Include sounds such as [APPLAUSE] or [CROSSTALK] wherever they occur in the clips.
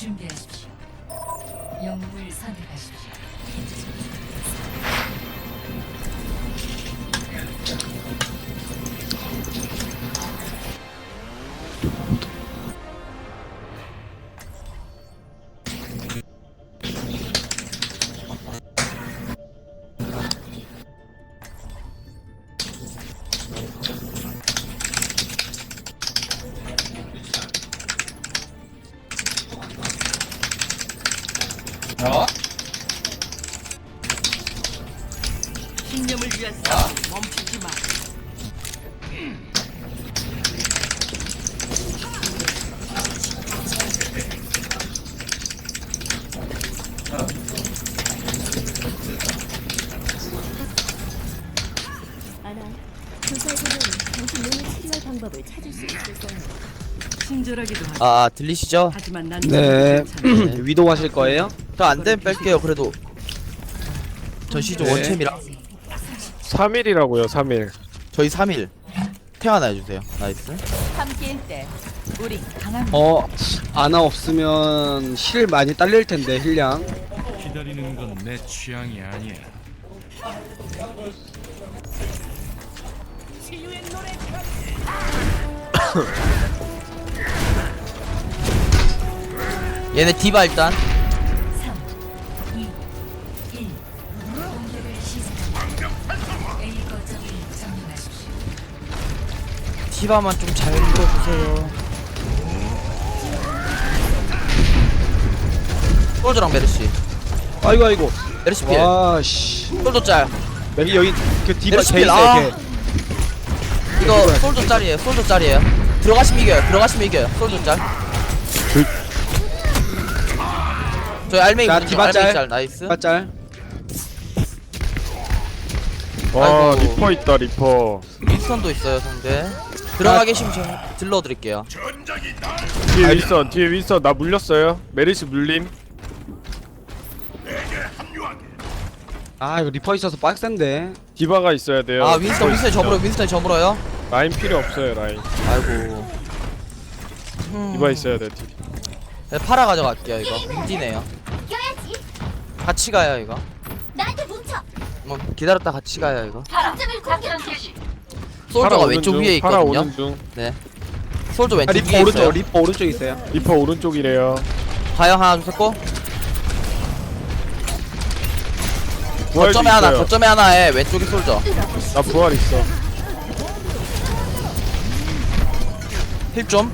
준비하십시오. 영웅을 선택하십시오. 아 들리시죠? 하지만 난 네. 위도 하실 거예요? 저 안 되면 뺄게요 그래도 전시 좀 네. 원챔이라 3일이라고요 3일 저희 3일 태어나 해주세요 나이스 함께일 때 우리 어, 아나 없으면 힐 많이 딸릴 텐데 힐량. 기다리는 건 내 취향이 아니야. 얘네 디바 일단 3, 2, 1. 공격을 시작합니다. A 거점을 점령하십시오. 디바만 좀 잘 읽어주세요 솔저랑 메르시 아이고 아이고. 메르시 필 와 씨. 솔저 짤 여기 여기 그 디바 메르시 제 필, 아. 이거 솔저 짤이에요 솔저 짤이에요 들어가시면 이겨요 들어가시면 이겨요 솔저 짤 저희 알맹이 자, 중, 디바 알맹이 짤. 짤 나이스 디바 짤. 와 아이고. 리퍼 있다 리퍼 윈스턴도 있어요 상대 들어가 계시면 제가 딜러드릴게요 뒤에 윈선 뒤에 윈선 나 물렸어요 메리시 물림 아 이거 리퍼 있어서 빡센데. 디바가 있어야 돼요 아 윈스턴 윈스턴. 저물어 윈스턴 저물어요 라인 필요 없어요 라인 아이고 음. 디바 있어야 돼 디- 네, 팔아 가져갈게요 이거 껴야지. 같이 가요 이거. 나한테 뭉쳐. 뭐 기다렸다 같이 가요 이거. 점을 공격. 솔저가 팔아 오는 왼쪽 중, 위에 있거든요. 오는 중. 네. 솔저 아, 왼쪽 리퍼 위에 오른쪽 있어요. 리퍼 오른쪽 있어요. 리퍼 오른쪽이래요. 가요 하나 둘 셋고? 부활도 거점에 하나 있어요. 거점에 하나에 왼쪽에 솔저. 나 부활 있어. 힐좀.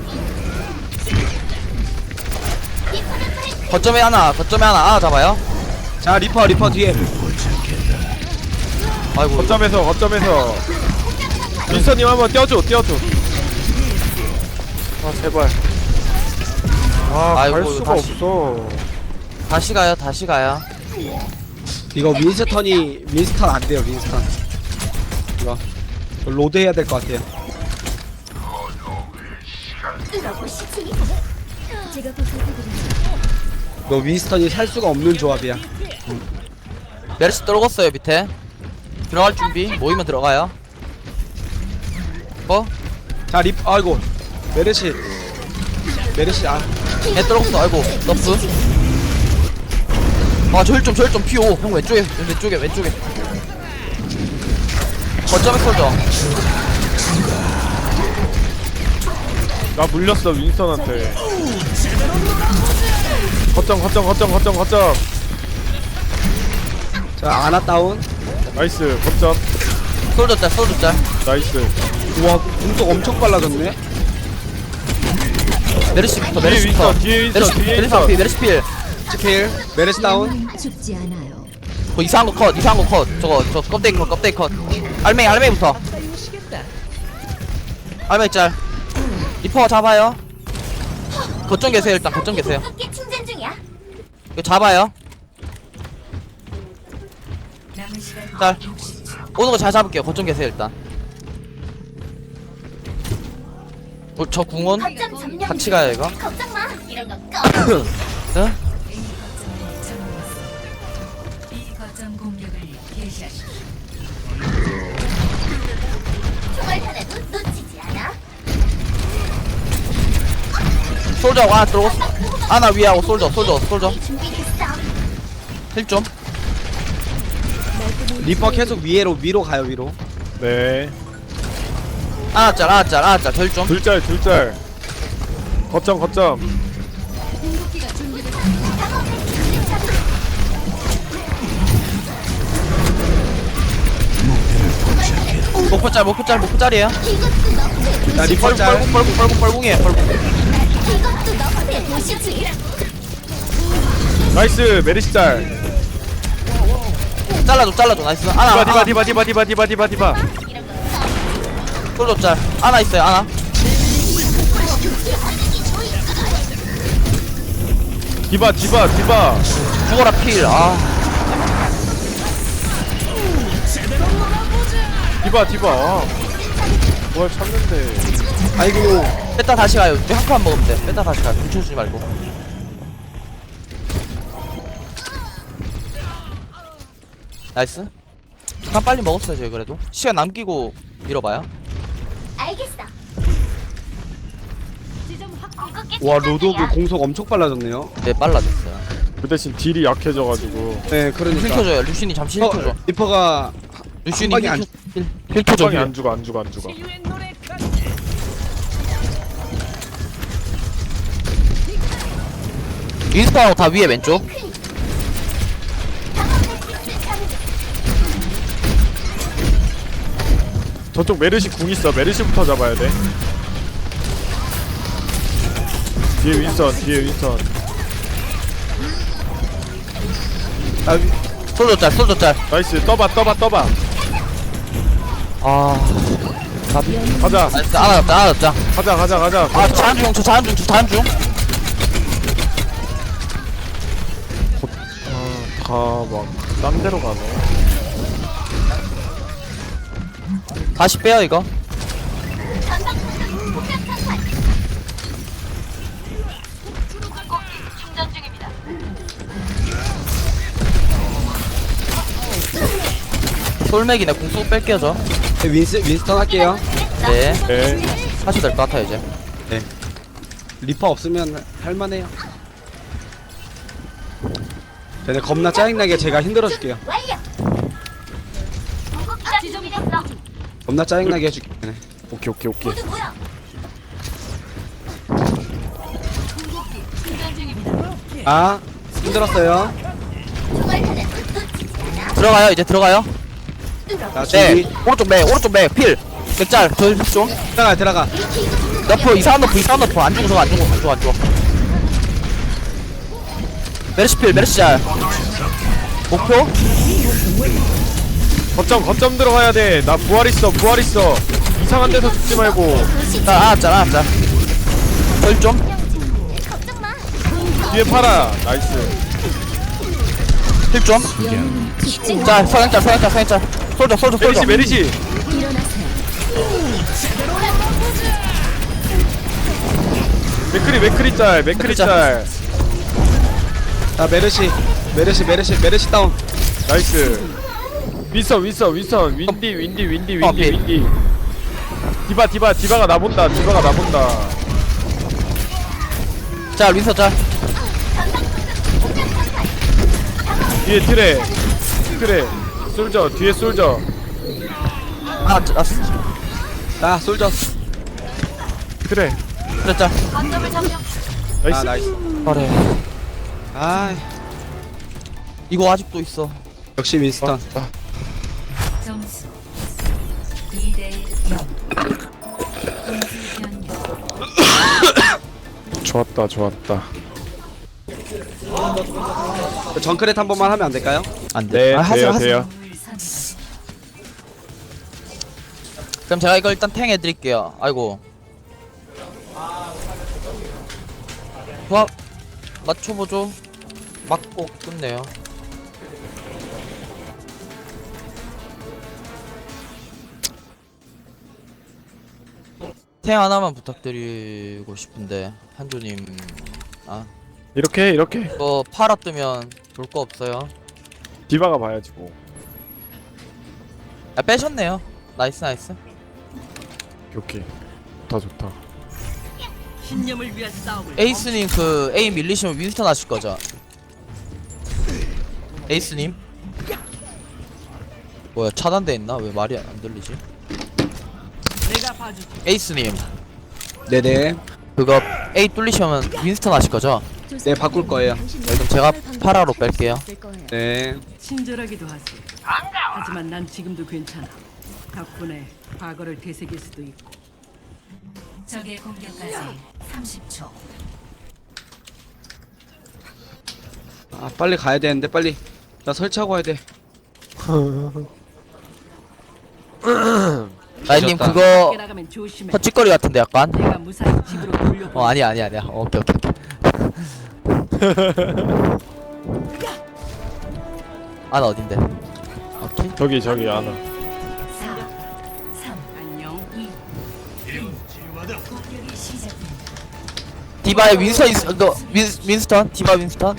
거점에 하나 거점에 하나. 하나 잡아요 자 리퍼 리퍼 뒤에. 아이고 거점에서 거점에서 윈선님 한번 떼어줘 떼어줘 아 제발 아갈 아이고, 수가 다시. 없어 다시 가요 다시 가요 이거 윈스턴이 윈스턴 안 돼요 윈스턴. 이거 로드 해야 될 것 같아요. 이거 윈스턴이 살 수가 없는 조합이야. 메르시 떨궜어요 밑에. 들어갈 준비. 모이면 들어가요. 뭐? 자 리퍼 아이고. 메르시. 메르시 아. 애 떨궜어. 아이고 너프. 아저힐좀저힐좀 피오 형 왼쪽에 왼쪽에 왼쪽에. 거점에 솔져 나 물렸어 윈선한테. 거점 거점 거점 거점 거점. 자 아나 다운. 나이스 짤 솔져 짤 나이스. 우와 공속 엄청 빨라졌네. 메르시부터 뒤에 메르시부터 윈선 뒤에 윈선 메르시 뒤에 메르시 필 메르시 필. 치필 메르시 다운. 죽지 않아요. 그 이상한 거컷 이상한 거컷. 저거 저 껍데기 컷 껍데기 컷. 알맹이 알맹이부터. 알맹이 짤. 리퍼 잡아요. 거점 계세요 일단. 거점 계세요. 이거 잡아요 짤 오는 거 잘 잡을게요 거점 계세요 일단 어, 저 궁원. 같이 가요 이거 걱정 마. 이런 거 꺼. 응? A 거점을 점령했습니다. B 거점 공격을 개시하십시오. 총알 하나도 놓치지 않아. 솔저 딱 그거만 아나 위하고 솔져 솔져 솔져 힐좀 리퍼 계속 위로 위로 가요 위로. 네. 아나 짤 아나 짤 아나 짤 혈좀. 둘짤 둘짤. 거점 거점. 목표 짤 목표 짤 목표 짤이에요. 자 리퍼 뻘궁 짤. 뻘궁 뻘궁 뻘궁 뻘궁이에요 뻘궁. 나이스 메리시 짤 잘라줘 잘라줘. 나이스 아나 디바 디바 디바 디바 디바 디바 디바. 솔져 짤. 아나 있어요 아나. 디바 디바 디바. 죽어라 필아. 디바 디바. 아, 뭘 찾는데. 아이고. 뺐다 다시 가요. 우리 한칸 먹으면 돼. 뺐다 다시 가요. 뭉쳐주지 말고 나이스. 한 빨리 먹었어요 저희 그래도. 시간 남기고 밀어봐요. 알겠어. 와 로도그 공속 엄청 빨라졌네요. 네 빨라졌어요. 그 대신 딜이 약해져가지고. 네힐 그러니까. 켜줘요. 루신이 잠시 힐 어, 켜줘 리퍼가 루신이 힐 안- 켜- 힐- 힐 켜줘 빵이 힐. 안 죽어 안 죽어 안 죽어. 인스타하고 다 위에 왼쪽 저쪽 메르시 궁 있어. 메르시부터 잡아야 돼. 뒤에 윈선 뒤에 윈선. 아, 위- 솔져 짤 짤. 나이스. 떠봐 떠봐 떠봐. 아, 가자. 나이스. 하나 잡자 가자 가자 가자. 아 자한 중 저 자한 중 저 자한 중. 다막딴 데로 가네 다시 빼요 이거. 솔맥이네. 궁수 뺄게요 저. 네, 윈스 윈스턴 할게요. 네, 네. 하셔도 될 것 같아요 이제. 리퍼 없으면 할만해요. 쟤네 겁나 짜증나게 제가 힘들어줄게요 겁나 짜증나게 해줄게. 네. 오케이 오케이 오케이. 아 힘들었어요. 들어가요 이제 들어가요. 자네 준비. 오른쪽 맥 오른쪽 맥필. 맥짤 저좀 들어가 들어가. 너프 이상한 너프 이상한 너프. 안 죽어 저거 안 죽어 안 죽어 안 죽어. 메르시 필 메르시짤. 목표 거점 거점 들어가야 돼 나 부활 있어 부활 있어. 이상한 데서 죽지 말고. 자 알았자 알았자. 절좀. 뒤에 팔아. 나이스. 힐 좀. 자 서양짤 서양짤 서양짤 솔져 솔져 솔져 메리시 메리시. 맥크리 맥크리 짤 맥크리 짤. 자 메르시. 메르시 메르시 메르시 다운. 나이스 윈선 윈선 윈선. 윈디 윈디 윈디 어, 윈디 비. 윈디. 디바 디바 디바가 나 본다. 디바가 나 본다. 자 윈서 짤 뒤에 트레. 트레. 솔저 뒤에 솔저. 아, 아, 자 솔져 트레. 그래 짤아 나이스. 나이스. 그래. 아 이거 아직도 있어. 역시 윈스턴 점수. 2대 0 공수 변경 좋았다 좋았다. 정크렛 한 번만 하면 안 될까요? 안 돼. 네 아, 하세요 돼요 하세요. 돼요. 그럼 제가 이거 일단 탱 해드릴게요. 아이고. 조합 맞춰보죠. 맞고 끝내요 탱 하나만 부탁드리고 싶은데 한조님. 아. 이렇게 이렇게? 이거 팔아 뜨면 볼 거 없어요. 디바가 봐야지 뭐. 아 빼셨네요. 나이스 나이스. 오케이 좋다 좋다. 신념을 위한 싸움을 에이스님 그 A 밀리시면 윈스턴 하실 거죠? 에이스님? 뭐야 차단돼 있나? 왜 말이 안 들리지? 에이스님 네네. 그거 A 뚫리시면 윈스턴 하실 거죠? 네 바꿀 거예요. 네, 그럼 제가 파라로 뺄게요 네. 친절하기도 하지. 하지만 난 지금도 괜찮아. 덕분에 과거를 되새길 수도 있고. 적의 공격까지 30초. 아 빨리 가야 되는데 빨리. 나 설치하고 와야 돼. [LAUGHS] 라인님 늦었다. 그거 밖에 나가면 조심해. 헛짓거리 같은데 약간? 내가 무사히 집으로 돌려. 어 아니야 아니야 아니야 어, 오케이 오케이 오케이 [LAUGHS] 아나 어딘데 오케이 저기 저기 하나 4, 3, 안녕. 2, 1. 공격이 시작됩니다. 디바에 윈스턴 있어 너 윈, 윈스턴 디바 윈스턴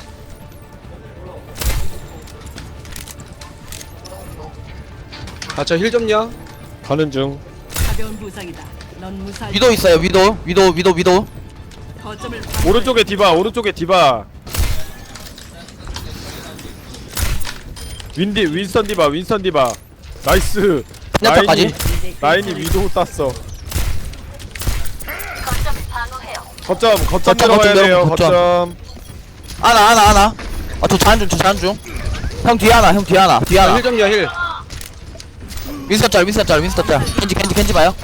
아저 힐 좀요. 가는 중. 가벼운 부상이다. 넌 무사히. 위도 있어요 위도. 위도 위도 위도. 거점을 오른쪽에 디바 오른쪽에 디바. 윈디 윈스턴 디바 윈스턴 디바. 나이스. 야타까지? 라인이 위도우 땄어. 거점 거점 거점, 들어가야 거점 돼요 거점. 거점. 하나 하나 하나. 아저 자는 중저 자는 중형 뒤에 하나 형 뒤에 하나 뒤에 하나. 힐 좀요 힐. 윈스턴 짤 윈스턴 짤 윈스턴 짤 켄지 켄지 켄지 봐요.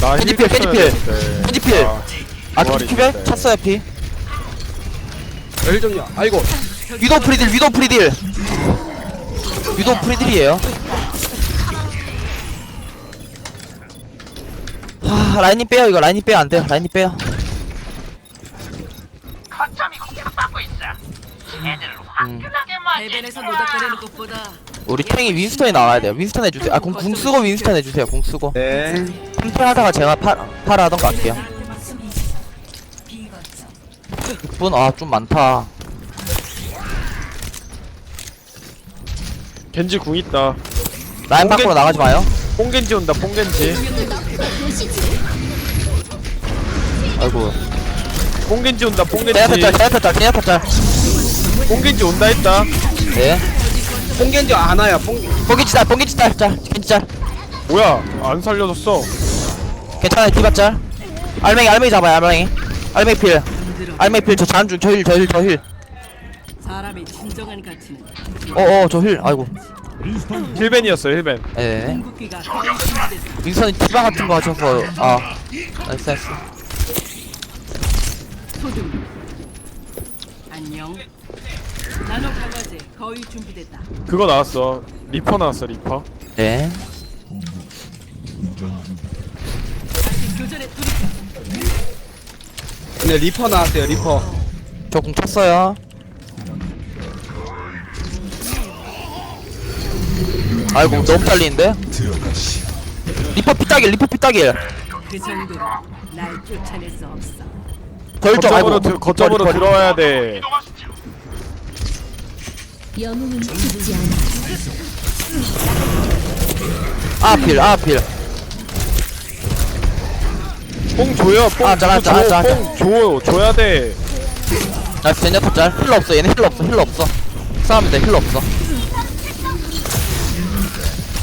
나 캔디 힐 필, 캔디 필. 되는데. 켄지 필. 아, 필? 있네. 찼어요 피. 힐 좀요. 아이고. 위도 프리딜 위도 프리딜. 위도 프리딜이에요. 하 라인님 빼요 이거. 라인님 빼요 안돼요. 라인님 빼요. 음, 대변에서 노닥거리는 것보다 우리 탱이 윈스턴이 나와야 돼요. 윈스턴 해주세요. 아궁 궁 쓰고 윈스턴 해주세요. 궁 쓰고. 네. 템플 하다가 제가 파, 파라 하던 거 할게요. 수비 비거점. 6분 아 좀 많다. 겐지 궁 있다. 라인 밖으로 나가지 마요. 뽕겐지 온다 뽕겐지. 아이고. 뽕겐지 온다 뽕겐지. 짤 제야타 짤네 뽕겐지 온다 했다 뽕겐지 안 와요. 뽕. 뽕기치 짤 뽕기치 짤짤 겐지 짤 뭐야 안 살려줬어 괜찮아요 디바 짤 알맹이 알맹이 잡아요 알맹이 알맹이 필. 알맹이 필저 자는 중 저힐 저힐 저힐 사람의 진정한 가치는 어어 저 힐 아이고 힐벤이었어요 힐벤 예 궁극기가. 윈선이 디바 같은 거 하셔서 아 나이스 나이스 소등. 안녕. 나노 강화제 거의 준비됐다. 그거 나왔어 리퍼 나왔어 리퍼 네 교전에. 네 리퍼 나왔어요 리퍼. 저 공 쳤어요 아이고 너무 잘리는데 리퍼 피따길 리퍼 피따길 그 정도로 날 쫓아낼 수 없어. 결정 거점으로 아이고 들, 거점으로 리퍼, 리퍼. 들어와야 돼 영웅은 죽지 않아. 아필 아필. 뽕 줘요 뽕 아, 자, 자, 자, 자. 줘, 줘 줘야 돼. 나이스 젠야타 짤 힐러 없어 얘네 힐러 없어 힐러 없어. 싸우면 돼 힐러 없어.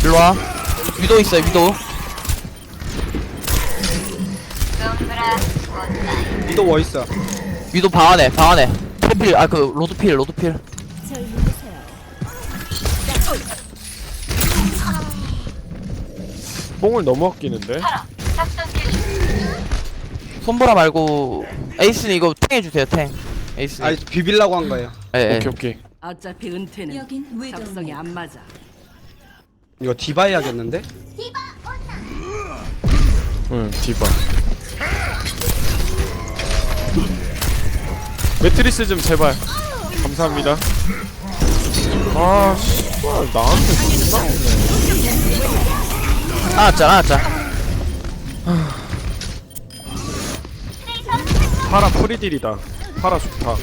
일로와. 위도 있어요 위도 위도 워 있어. 위도 방 안에 방 안에. 트래필 아그 로드필 로드필 뽕을 너무 아끼는데. 손보라 말고 에이스는 이거 탱 해주세요 탱. 에이스 아 비빌라고 한 거예요. 예 예. 오케이 오케이. 어차피 은퇴는 여긴 적성이 외동이야. 안 맞아. 이거 디바 해야겠는데? 응 디바. 매트리스 좀 제발. 감사합니다. 아 씨발 나한테 못 나오네 나왔자 나왔자 파라 프리딜이다. 파라 좋다.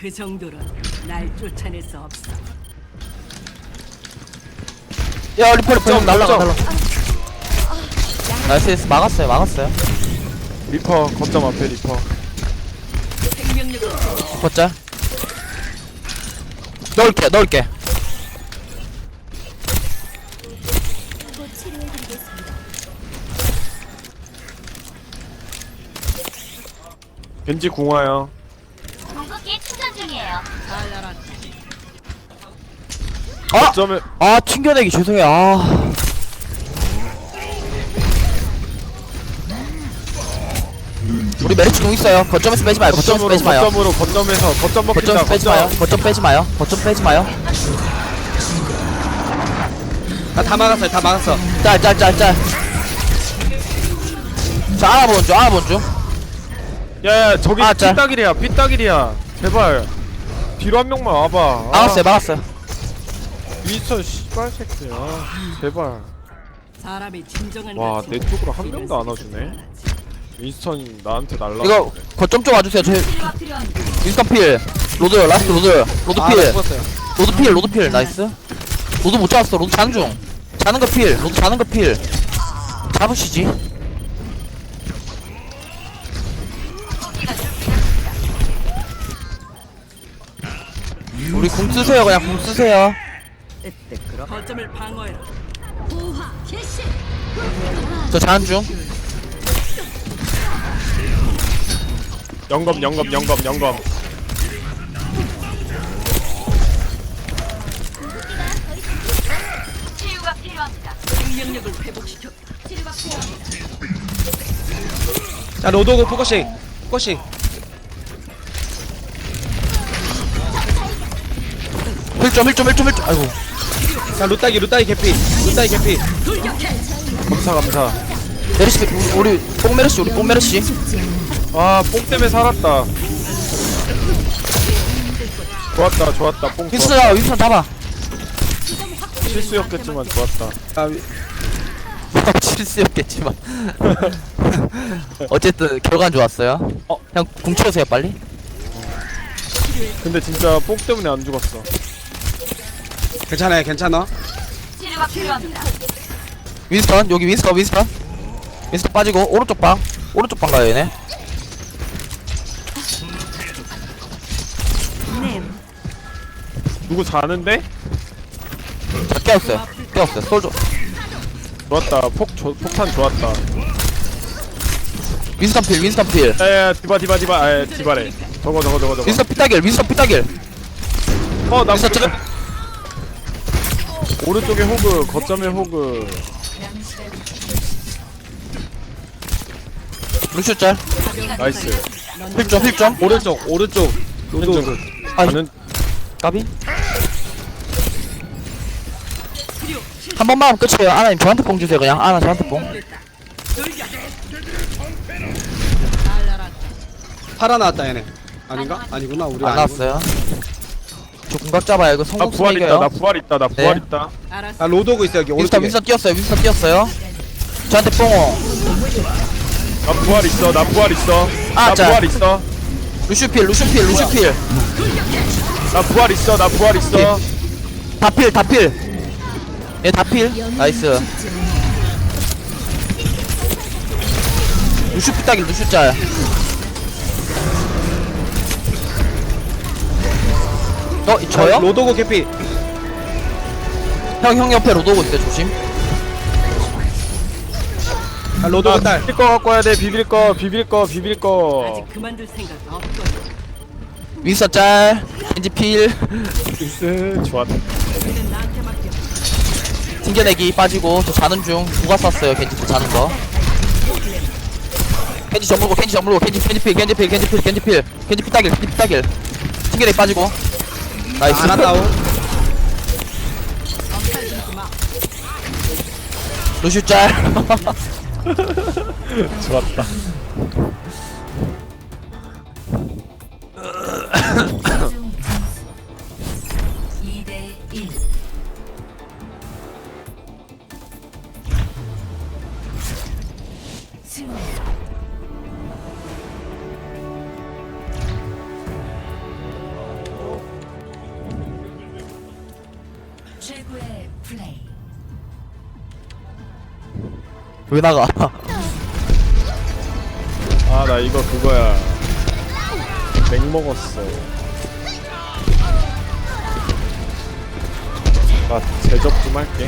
그 정도로 날 쫓아낼 수 없어. 야 리퍼 리퍼 형 날라가 점. 날라 나이스 나이스. 막았어요 막았어요. 리퍼 거점 앞에 리퍼. 걷자 넣을게 넣을게 곧 겐지 궁화요. 궁극기 충전 중이에요. 아! 거점에 아 튕겨내기 죄송해요. 아. 우리 메리츠 공 있어요. 거점에서 빼지 마요. 거점에서 거점으로 빼지 마요. 거점으로 거점에서 거점 먹힌다. 거점 빼지 마요. 거점 빼지 마요. 거점 빼지 마요. 나다 막았어요. 다 막았어. 짤짤짤짤. 자 알아보는 중 알아보는 중 야야 저기 아, 짜. 삐딱이리야 삐딱이리야. 제발. 뒤로 한 명만 와봐. 아, 막았어요 막았어요. 미쳐 씨발 새끼야. 제발. 사람이 진정한 와 가치는 내 쪽으로 한 명도 안 와주네. 윈스턴이 나한테 날라 이거 거점 쪽 와주세요. 저. 윈스턴 필. 로드 라스트 로드. 로드 아 나 필 죽었어요. 로드 필 로드 필. 나이스. 로드 못 잡았어. 로드 자는 중. 자는 거필. 로드 자는 거필. 잡으시지 우리 궁 쓰세요 그냥 궁 쓰세요 거점을 방어해라. 저 자는 중 영검 영검 영검 영검 치유가 필요합니다. 생명력을 회복시켜. 자 로도고 포커싱 포커싱 힐점 힐점 힐점 힐점. 아이고. 자 루따기 루따기 개피. 루따기 개피. 감사 감사. 메르시 우리 뽕 메르시 우리 뽕 메르시. 아뽕 때문에 살았다. 좋았다 좋았다 뽕 좋았다. 윈스야 윈스 잡아. 실수였겠지만 좋았다. 자 위- [LAUGHS] 실수였겠지만. [LAUGHS] 어쨌든 결과는 좋았어요. 어. 그냥 궁 채우세요 빨리. 근데 진짜 뽕 때문에 안 죽었어 괜찮아요 괜찮아. 치료가 필요합니다. 윈스턴 여기 윈스턴 윈스턴. 윈스턴 빠지고 오른쪽 방. 오른쪽 방 가요 얘네. 누구 자는데? 자 깨웠어요. 깨웠어요. 솔저. 좋았다. 폭 조, 폭탄 좋았다. 윈스턴 필 윈스턴 필. 야야 디바 디바 디바. 아 디바래. 저거 저거 저거 저거. 윈스턴 피따길 윈스턴 피따길 어나 윈스턴 짤 오른쪽에 호그 거점에 호그. 루슈 짤. 나이스. 힐점 힐점. 오른쪽 오른쪽. 아이. 가는 까비? 한 번만 하면 끝이에요. 아나님 저한테 뽕 주세요 그냥. 아나 저한테 뽕. 팔아 나왔다 얘네. 아닌가? 아니구나 우리 안 아니구나. 나왔어요 저 궁각 잡아요. 이거 나 성공 부활 있다 이겨요. 나 부활 있다 나 부활 네. 있다. 알았어. 아 로도고 있어 여기 윈스턴 오른쪽에. 윈스턴 뛰었어요. 윈스턴 뛰었어요. 저한테 뽕어. 나 부활 있어 나 부활 있어. 아, 나 자. 부활 있어. 루슈필 루슈필 루슈필. 나 부활 있어 나 부활 있어. 다필 다필. 얘 다필. 나이스. 루슈 피따길 루슈 짤 어? 이- 저요? 로도고 개피 형, 형 옆에 로드 오고 있어요, 조심. 아 로도고 나딸 비빌 거 갖고 와야 돼 비빌 거 비빌 거 비빌 거 아직 그만둘 생각 없어. 윈서 짤, 겐지 필, 글쎄 좋았다 우리는 나한테 맡겨. 튕겨내기 빠지고, 저 자는 중. 누가 쐈어요, 겐지 필 자는 거. 겐지 저물고, 겐지 저물고, 겐지, 겐지 필, 겐지 필, 겐지 필, 겐지 필, 겐지 피따길, 겐지 피따길. 튕겨내기 빠지고. 나이스. 하나 다운 루슈 짤. [LAUGHS] 좋았다 왜 나가? 아 나 이거 그거야. 맥 먹었어. 나 제접 좀 할게